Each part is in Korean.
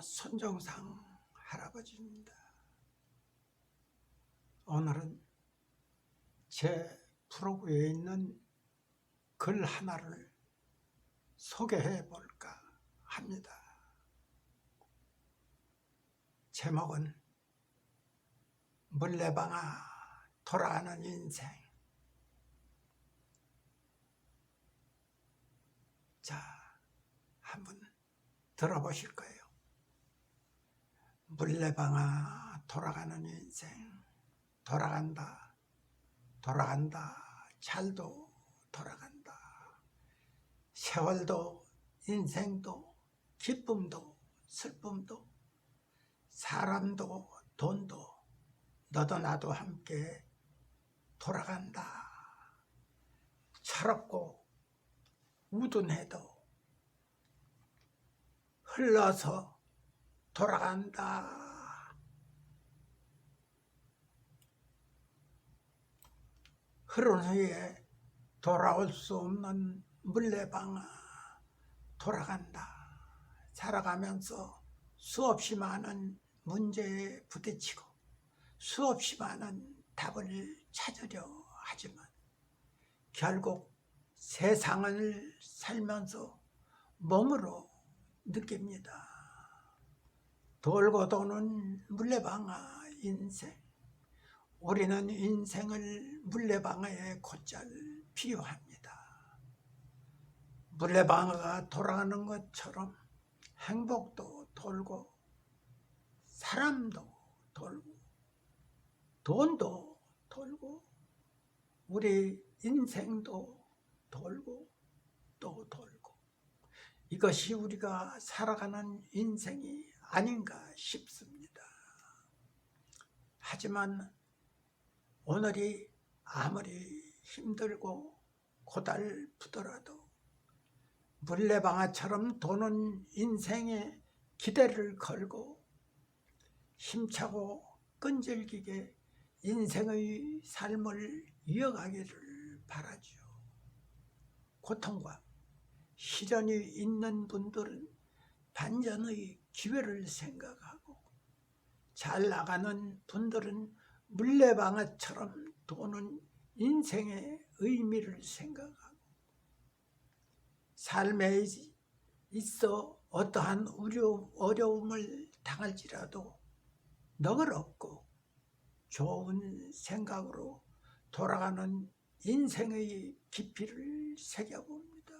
손정상 할아버지입니다. 오늘은 제 프로그에 있는 글 하나를 소개해 볼까 합니다. 제목은 물레방아 돌아가는 인생. 자, 한번 들어보실 거예요. 물레방아 돌아가는 인생. 돌아간다. 돌아간다. 잘도 돌아간다. 세월도 인생도 기쁨도 슬픔도 사람도 돈도 너도 나도 함께 돌아간다. 철없고 우둔해도 흘러서 돌아간다. 흐른 후에 돌아올 수 없는 물레방아 돌아간다. 살아가면서 수없이 많은 문제에 부딪히고 수없이 많은 답을 찾으려 하지만 결국 세상을 살면서 몸으로 느낍니다. 돌고 도는 물레방아 인생. 우리는 인생을 물레방아에 곧잘 비유합니다. 물레방아가 돌아가는 것처럼 행복도 돌고 사람도 돌고 돈도 돌고 우리 인생도 돌고 또 돌고 이것이 우리가 살아가는 인생이 아닌가 싶습니다. 하지만 오늘이 아무리 힘들고 고달프더라도 물레방아처럼 도는 인생에 기대를 걸고 힘차고 끈질기게 인생의 삶을 이어가기를 바라지요. 고통과 시련이 있는 분들은 반전의 기회를 생각하고 잘 나가는 분들은 물레방아처럼 도는 인생의 의미를 생각하고 삶에 있어 어떠한 우려, 어려움을 당할지라도 너그럽고 좋은 생각으로 돌아가는 인생의 깊이를 새겨봅니다.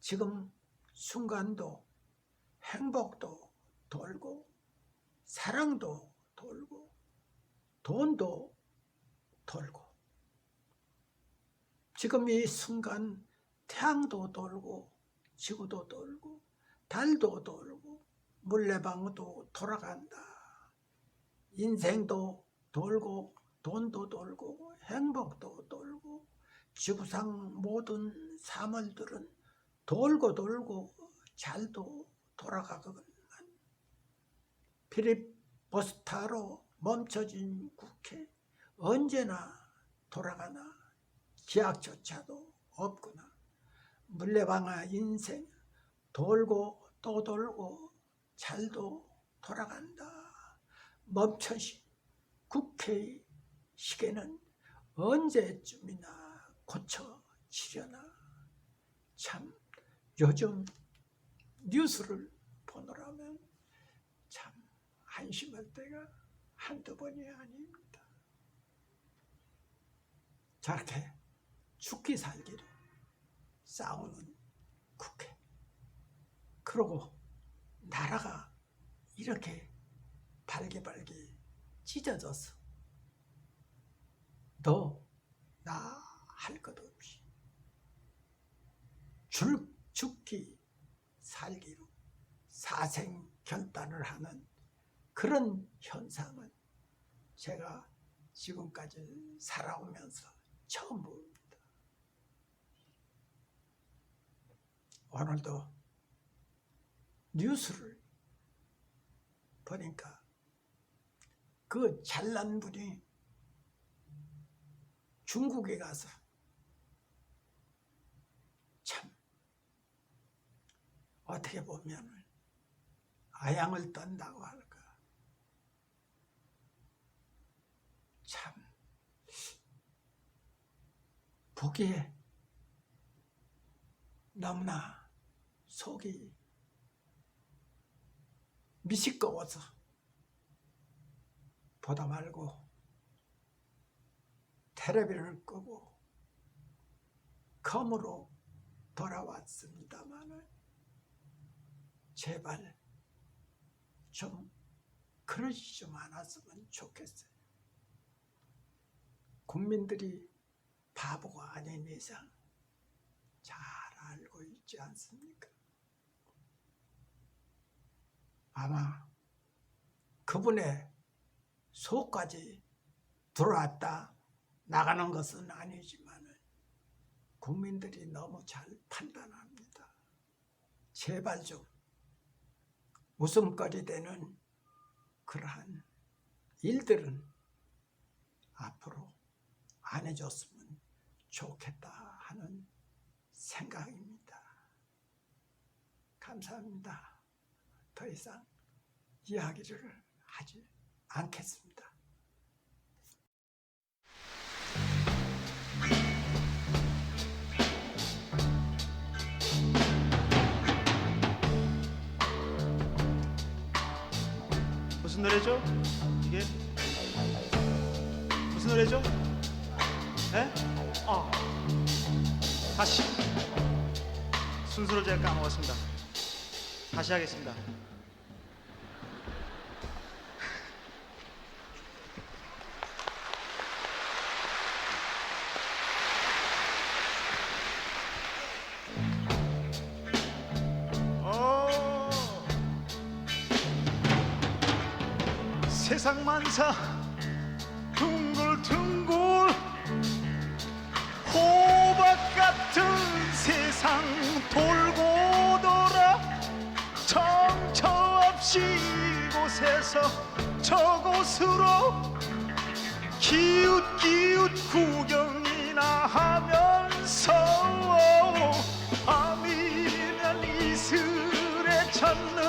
지금 순간도 행복도 돌고 사랑도 돌고 돈도 돌고 지금 이 순간 태양도 돌고 지구도 돌고 달도 돌고 물레방아도 돌아간다. 인생도 돌고 돈도 돌고 행복도 돌고 지구상 모든 사물들은 돌고 돌고 잘도 돌아가거든. 피리버스타로 멈춰진 국회 언제나 돌아가나 기약조차도 없구나 물레방아 인생 돌고 또 돌고 잘도 돌아간다. 멈춰진 국회의 시계는 언제쯤이나 고쳐지려나. 참 요즘 뉴스를 보느라면 참 한심할 때가 한두 번이 아닙니다. 저렇게 죽기 살기로 싸우는 국회. 그러고 나라가 이렇게 발기발기 찢어져서 너 나 할 것 없이 줄 죽기 살기로 사생 결단을 하는 그런 현상은 제가 지금까지 살아오면서 처음 봅니다. 오늘도 뉴스를 보니까 그 잘난 분이 중국에 가서 참 어떻게 보면 아양을 떤다고 할까. 참 보기에 너무나 속이 미식거워서 보다 말고 테레비를 끄고 검으로 돌아왔습니다마는 제발 좀 그러지 좀 않았으면 좋겠어요. 국민들이 바보가 아닌 이상 잘 알고 있지 않습니까? 아마 그분의 속까지 들어왔다 나가는 것은 아니지만 국민들이 너무 잘 판단합니다. 제발 좀 웃음거리 되는 그러한 일들은 앞으로 안 해줬으면 좋겠다 하는 생각입니다. 감사합니다. 더 이상 이야기를 하지 않겠습니다. 무슨 노래죠? 이게 무슨 노래죠? 에? 어. 다시 순서를 제가 까먹었습니다. 다시 하겠습니다. 세상 만사. 둥글둥글 호박 같은 세상 돌고 돌아 정처 없이 이곳에서 저곳으로 기웃기웃 구경이나 하면서 밤이면 이슬에 젖는